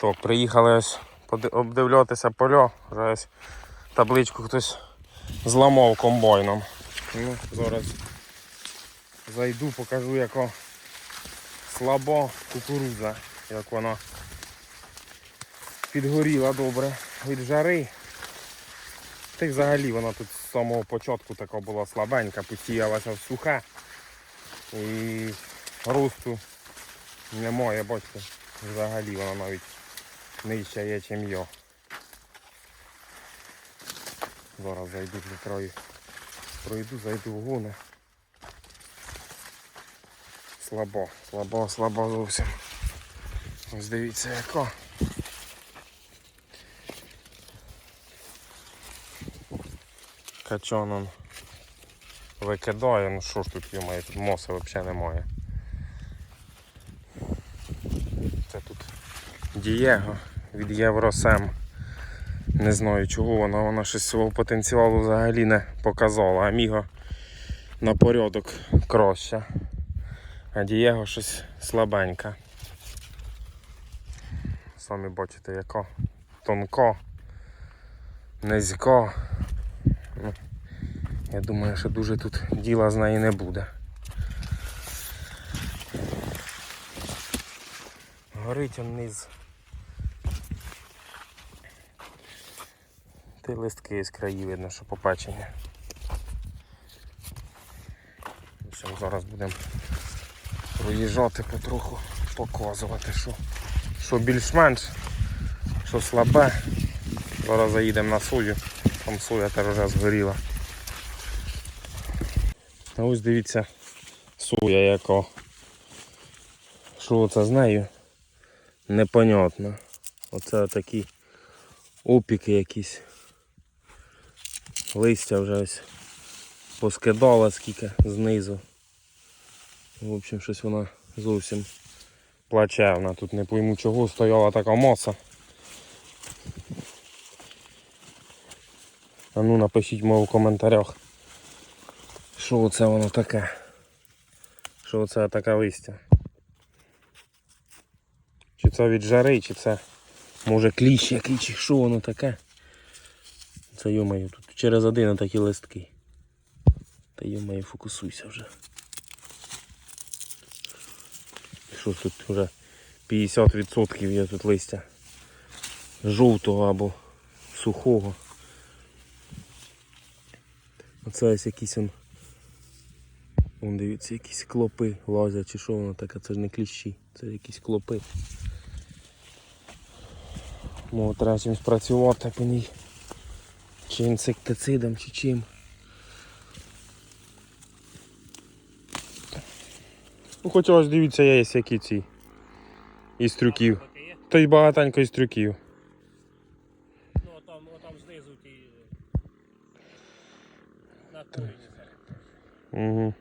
Так, приїхали ось обдивлятися поля. Вже ось табличку хтось зламав комбайном. Ну, зараз зайду, покажу, яка слаба кукурудза, як вона підгоріла добре від жари. Та й взагалі вона тут з самого початку така була слабенька, посіялася в сухе. І росту немає, бачите, взагалі вона навіть нижча є, чим я. Зараз зайду до краю. Пройду, зайду в гони. Слабо, слабо, слабо зовсім. Ось дивіться яка. Качан викидає, ну що ж тут йомає, тут моси взагалі немає. Це тут Дієго від Євросем. Не знаю чого вона, вона щось свого потенціалу взагалі не показала. Аміго на порядок краще. А Дієго щось слабеньке. Самі бачите, яка тонко, низько. Ну, Я думаю, що дуже тут діла з неї не буде. Горить он низ. Ти листки з краї видно, що попечені. Зараз будемо проїжджати потроху, показувати, що, що більш-менш, що слабе. Зараз заїдемо на сою, там соя теж згоріла. А ось дивіться соя яка. Що це з нею? Непонятно. Оце такі опіки якісь. Листя вже ось поскидала скільки знизу. В общем, щось вона зовсім плачевна. Тут не пойму чого стояла така маса. А ну напишіть мені в коментарях, що це воно таке. Що це таке листя. Чи це від жари, чи це може кліщ який, чи що воно таке. Це йомаю, тут через один такі листки. Та йомаю, фокусуйся вже. Що тут вже 50% є тут листя жовтого або сухого. Оце ось якісь он. Вон дивіться, якісь клопи лазять чи що воно таке, це ж не кліщі, це якісь клопи. Мов треба чимось працювати по ній. Чи інсектицидом, чи чим. Ну хоча ось дивіться, є які ці. Із трюків. Та й багатенько із трюків. Ну, отам, отам знизу ті. На корінь. Угу.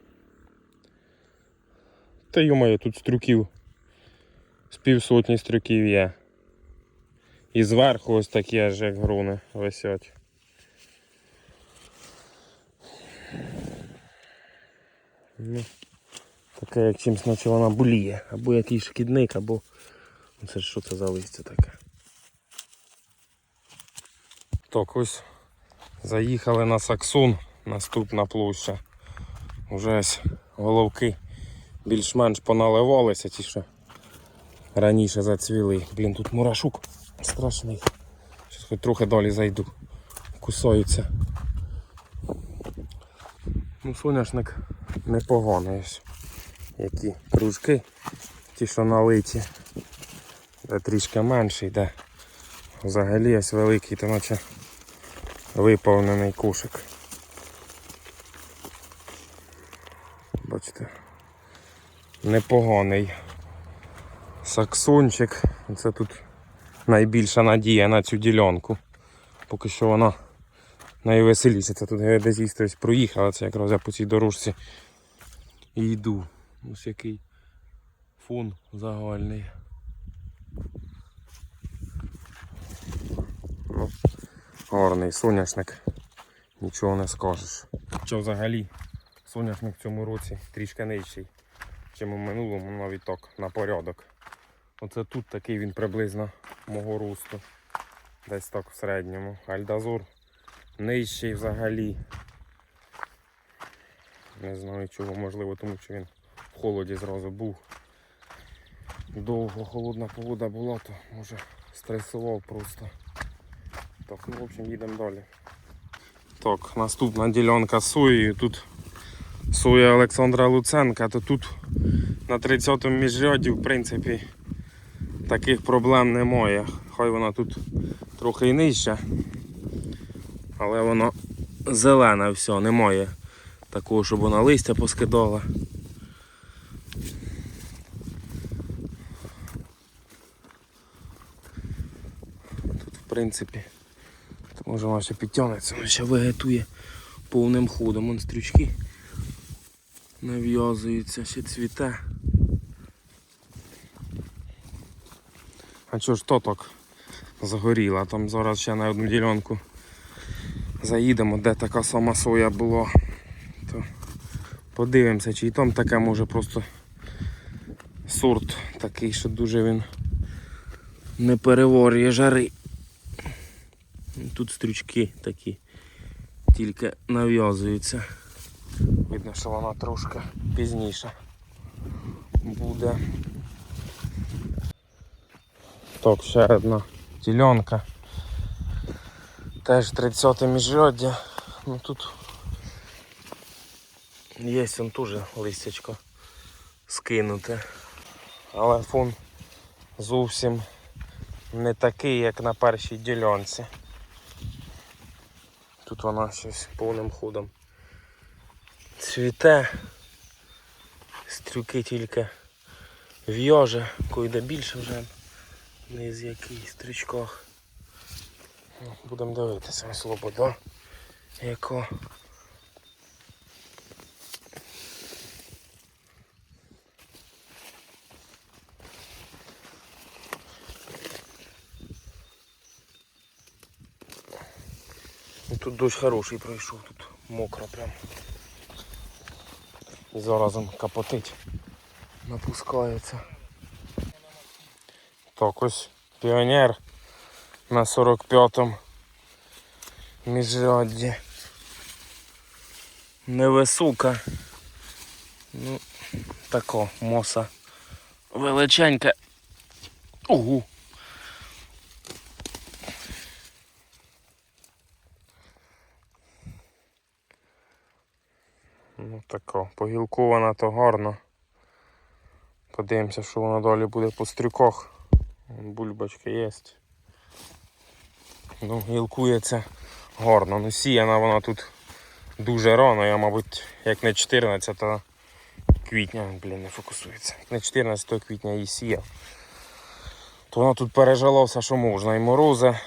Та йомаю, тут стрюків. З півсотні стрюків є. І зверху ось такі аж як груни висять. Ну, таке як чимсь наче вона боліє. Або якийсь шкідник, або. Ну, Це що це за листя таке? Так, ось заїхали на Саксун, наступна площа. Уже ось головки більш-менш поналивалися, ті, що раніше зацвіли. Блін, тут мурашук страшний. Зараз хоч трохи далі зайду. Кусаються. Ну, соняшник непоганий ось. Які кружки, ті, що налиті. Де трішки менший, де взагалі ось великий, то наче виповнений кошик. Бачите, непоганий саксончик. Це тут найбільша надія на цю ділянку. Поки що вона найвеселіша. Це тут геодезіст ось проїхала, це якраз я по цій дорожці і йду. Ось який фон загальний. Ну, гарний соняшник, нічого не скажеш. Що взагалі соняшник в цьому році трішки нижчий, чим у минулому навіть так на порядок. Оце тут такий він приблизно мого росту. Десь так в середньому. Альдазур нижчий взагалі. Не знаю чого, можливо, тому що він в холоді зразу був. Довго холодна погода була, то може стресував просто. Так, ну в общем їдемо далі. Так, наступна ділянка соєю. Тут соя Олександра Луценка, то тут на 30-му міжряді, в принципі, таких проблем немає. Хай вона тут трохи і нижча, але воно зелене все, немає такого, щоб вона листя поскидала. Тут, в принципі, може вона ще підтягнеться, вона ще вегетує повним ходом. Вон стрючки нав'язуються, ще цвіте. А чого ж то так згоріла? Там зараз ще на одну ділянку заїдемо, де така сама соя була. Подивимося, чи і там таке може просто сорт такий, що дуже він не переворює жари. Тут стрючки такі тільки нав'язуються. Видно, що вона трошки пізніше буде. Так, ще одна ділянка. Теж 30 міжряддя. Ну тут є он теж листячко скинуте. Але фон зовсім не такий, як на першій ділянці. Тут вона щось повним ходом цвіте. Стрюки тільки в'яже, койде більше вже не з яких стрічках. Ну, Будемо дивитися слобода. Яко. Тут дощ хороший пройшов, тут мокро прям. І заразом капотить, напускається. Так, ось піонер на 45-му міжрядді. Невисока. Ну, тако, моса величенька. Угу. Тако, погілкована то гарно. Подивимося, що воно далі буде по стрюках. Вон Бульбочки є. Ну, гілкується гарно. Ну, сіяна вона тут дуже рано. Я, мабуть, як не 14 квітня, блін, не фокусується. Як не 14 квітня її сіяв. То вона тут пережила все, що можна. І морози,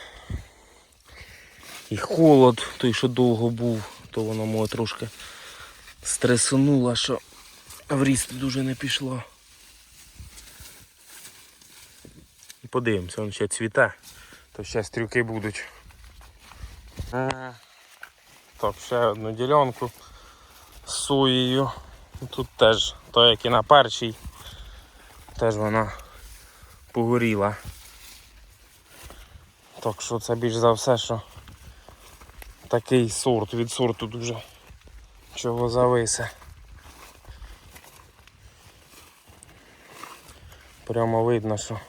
і холод, той, що довго був, то воно моє трошки стресонуло, що в дуже не пішло. Подивимося, він ще цвіте, то ще стрілки будуть. Ага. Так, ще одну ділянку з соєю. Тут теж, то як і на першій, теж вона погоріла. Так що це більш за все, що такий сорт від сорту дуже чого зависе. Прямо видно, що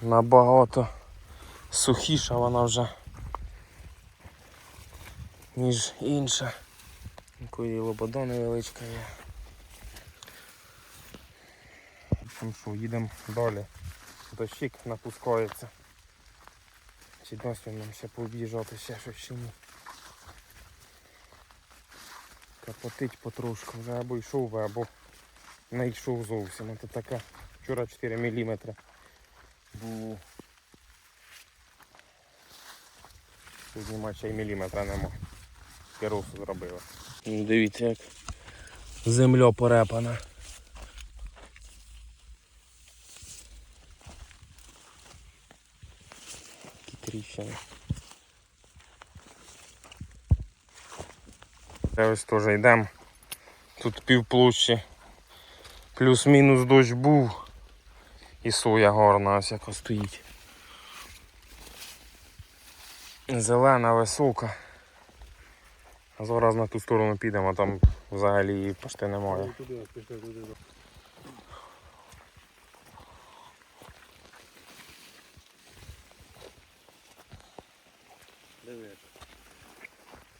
набагато сухіша вона вже, ніж інша. Якої лобода невеличка є. Там що, їдемо далі. Дощик напускається. Чи він нам ще пооб'їжджати ще щось чи ні. Капотить потрошку, вже або йшов би, або не йшов зовсім. Це така вчора 4 мм було. Сьогодні майже й міліметра нема. Керусу зробила. Ну, Дивіться, як земля порепана. Тріщини. Ось теж йдемо. Тут пів площі. Плюс-мінус дощ був. І соя гарна ось яка стоїть. Зелена, висока. А зараз на ту сторону підемо, а там взагалі її почти немає.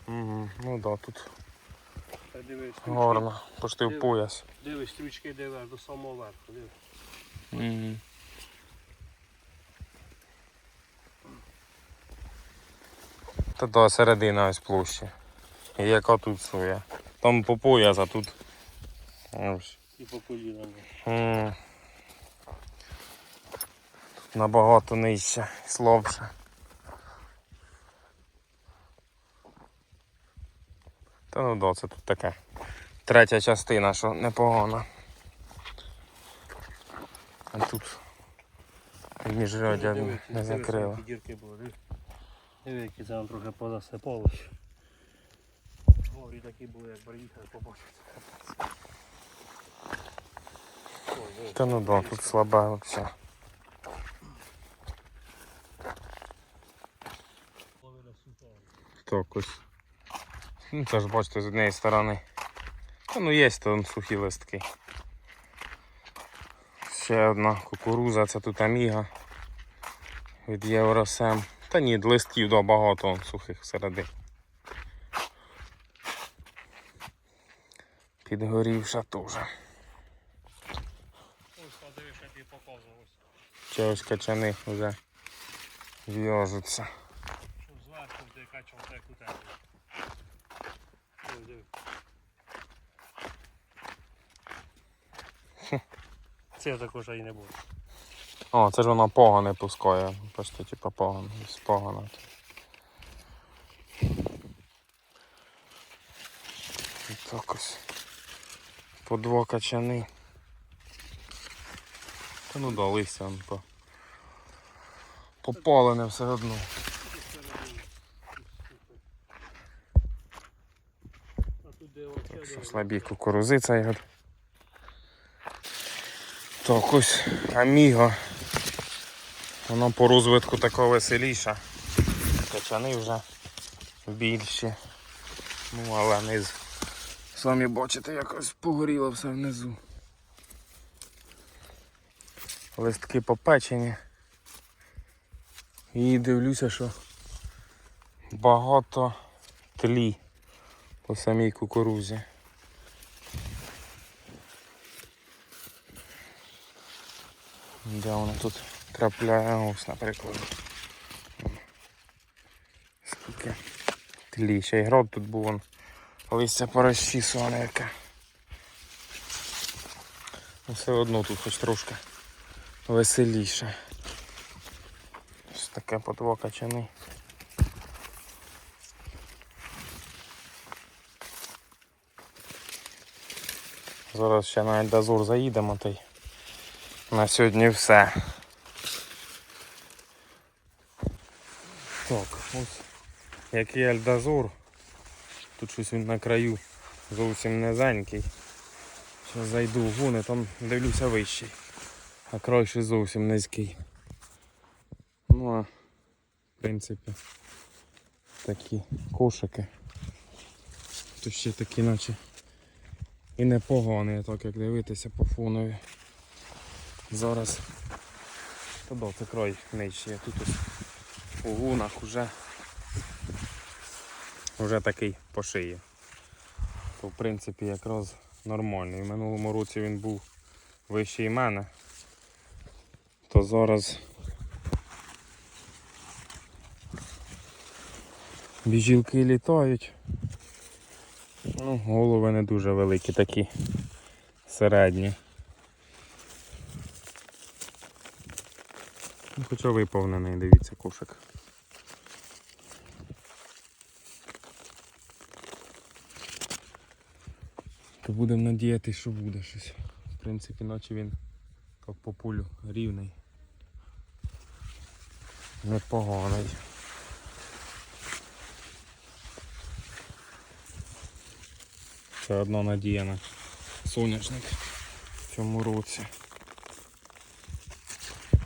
Угу. Ну да, тут Та диви, стрічки. гарно, почти в пояс. Диви, стрічки диви аж до самого верху. Диви. Угу. Та до середина ось площі. І яка тут соя. Там по пояс, а тут. Ось. І по колінам. М. Тут набагато нижче, слабше. Та ну да, це тут таке. Третя частина, що непогана. А тут міжрядя не диви, закрила. Дірки були, диви. Які нам трохи позасипалось. Горі такі були, як приїхали побачити. Та ну да, тут слаба взагалі. Половина суха. Так ось. Ну це ж бачите з однієї сторони. Та ну є там сухі листки. Ще одна кукуруза, це тут Аміга від Євросем. Та ні, листків да, багато он, сухих всередині. Підгорівша теж. Я ось. Качани вже в'яжуться. Зверху де качав те кутелі. Це також і не буде. О, це ж вона погане пускає. Просто типа погано. Погано. Так ось. По два качани. Та ну да, листя по. Попалене все одно. А тут де оце, Що диви. Слабі кукурузи цей год. Так ось Аміго. Воно по розвитку тако веселіше. Качани вже більші. Ну, але низ. Самі бачите, якось погоріло все внизу. Листки попечені. І дивлюся, що багато тлі по самій кукурузі. Де воно тут трапляє ось, наприклад. Скільки тлі. Ще й гроб тут був вон. Листя порозчісуване яке. Ну, Все одно тут хоч трошки веселіше. Ось таке по два качани. Зараз ще на Ельдазур заїдемо та й на сьогодні все. Так, ось який Ельдазур. Тут щось він на краю зовсім низенький. Зараз зайду в гуни, там дивлюся вищий. А край ще зовсім низький. Ну а в принципі такі кошики. Тут ще такі наче і непоганий, так як дивитися по фонові. Зараз. Да, це край нижчий. Тут у гунах уже, вже такий по шиї. То в принципі якраз нормальний. В минулому році він був вищий мене. То зараз біжілки літають. Ну, голови не дуже великі такі середні. Ну, Хоча виповнений, дивіться, кошик. То будемо надіятися, що буде щось. В принципі, наче він по пулю рівний. Непоганий. Це одна надія на соняшник в цьому році.